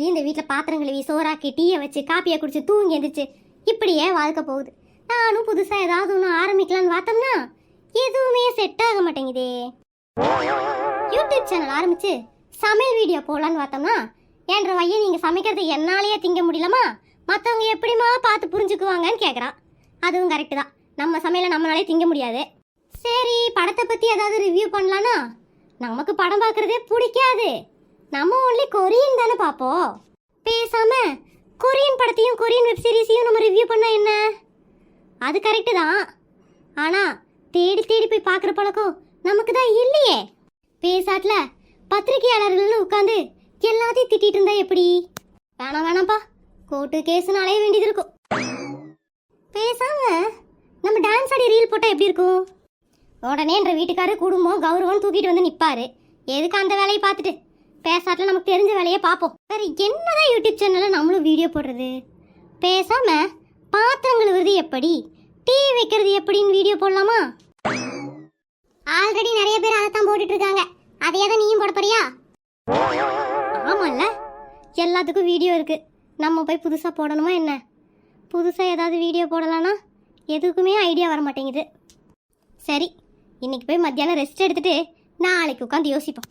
Daily இந்த வீட்டில் பாத்திரம் கழுவி சோறாக்கி டீயை வச்சு காப்பியை குடிச்சு தூங்கி எந்திரிச்சு இப்படியே வாழ்க்கை போகுது. நானும் புதுசாக ஏதாவது ஒன்று ஆரம்பிக்கலான்னு பார்த்தோம்னா எதுவுமே செட் ஆக மாட்டேங்குதே. யூடியூப் சேனல் ஆரம்பிச்சு சமையல் வீடியோ போடலான்னு பார்த்தோம்னா என்ற வையை நீங்கள் சமைக்கிறது என்னாலேயே திங்க முடியலமா? மற்றவங்க எப்படிமா பார்த்து புரிஞ்சுக்குவாங்கன்னு கேட்குறான் அதுவும் கரெக்டு தான். நம்ம சமையலை நம்மளாலே திங்க முடியாது. சரி படத்தை பற்றி ஏதாவது ரிவ்யூ பண்ணலான்னா நமக்கு படம் பார்க்குறதே பிடிக்காது. நம்ம ஒன்லி கொரியன் தானே பார்ப்போம். பேசாம கொரியன் படத்தையும் கொரியன் வெப் சீரிஸையும் நம்ம ரிவ்யூ பண்ணா என்ன? அது கரெக்டு தான். ஆனால் தேடி தேடி போய் பார்க்குற பழக்கம் நமக்கு தான் இல்லையே. பேசாட்டில் பத்திரிகையாளர்கள்னு உட்காந்து எல்லாத்தையும் திட்டிகிட்டு இருந்தா எப்படி? வேணாம் வேணாம்ப்பா. கோர்ட்டு கேஸ்னு அலைய வேண்டியது இருக்கும். பேசாம நம்ம டான்ஸ் ஆடி ரீல் போட்டால் எப்படி இருக்கும்? உடனே என்ற வீட்டுக்காரர் குடும்பம் கௌரவம் தூக்கிட்டு வந்து நிற்பாரு எதுக்கு அந்த வேலையை பார்த்துட்டு? பேசாட்டில் நமக்கு தெரிஞ்ச வேலையை பார்ப்போம். வேற என்னதான் யூடியூப் சேனலில் நம்மளும் வீடியோ போடுறது? பேசாம பாத்திரம் கழுவுறது எப்படி? டீ வைக்கிறது எப்படின்னு வீடியோ போடலாமா? ஆல்ரெடி நிறைய பேர் அதை தான் போட்டுட்டு இருக்காங்க. அதையே தான் நீயும் போட போறியா? ஆமாம்ல எல்லாத்துக்கும் வீடியோ இருக்கு. நம்ம போய் புதுசாக போடணுமா என்ன? புதுசாக ஏதாவது வீடியோ போடலான்னா எதுக்குமே ஐடியா வர மாட்டேங்குது. சரி இன்னைக்கு போய் மத்தியானம் ரெஸ்ட் எடுத்துட்டு நாளைக்கு உட்காந்து யோசிப்போம்.